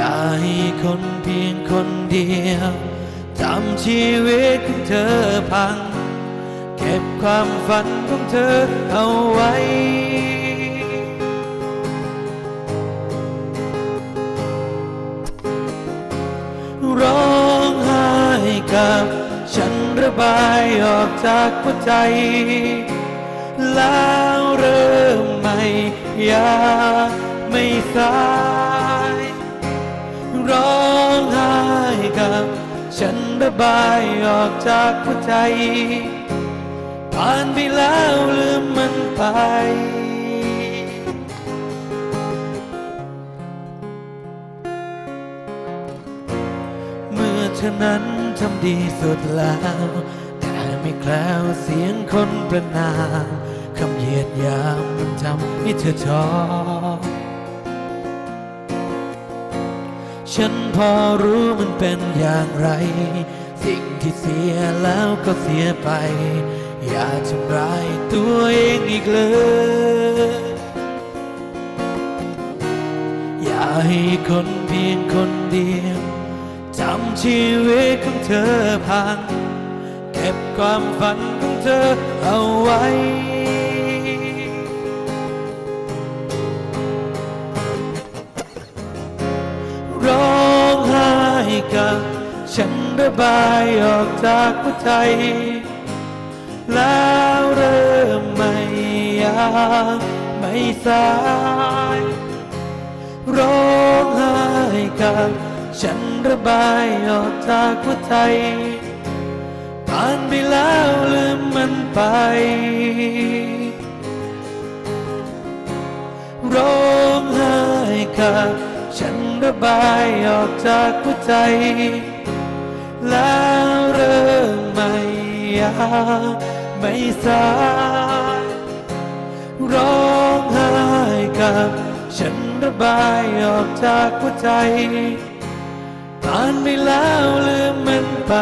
อย่าให้คนเพียงคนเดียวทำชีวิตของเธอพัง เก็บความฝันของเธอเอาไว้ ร้องไห้กับฉันระบายออกจากหัวใจ แล้วเริ่มใหม่อย่าไม่สาย กับ ฉันระบายออกจากหัวใจ ผ่านไปแล้วลืมมันไป เมื่อเธอนั้นทำดีสุดแล้วแต่ไม่แคล้วเสียงคนประนามคำเหยียดยามมันทำให้เธอท้อ ฉันพอรู้มันเป็นอย่างไร สิ่งที่เสียแล้วก็เสียไป อย่าทำร้ายตัวเองอีกเลย อย่าให้คนเพียงคนเดียวทำชีวิตของเธอพัง เก็บความฝันของเธอเอาไว้ กับ ฉันระบายออกจากหัวใจ แล้วเริ่มใหม่ยังไม่สายร้องไห้กับฉันระบายออกจากหัวใจผ่านไปแล้วลืมมันไปร้องไห้กับ ฉันระบายออกจากหัวใจ แล้วเริ่มใหม่ยังไม่สายร้องไห้กับฉันระบายออกจากหัวใจผ่านไปแล้วลืมมันไป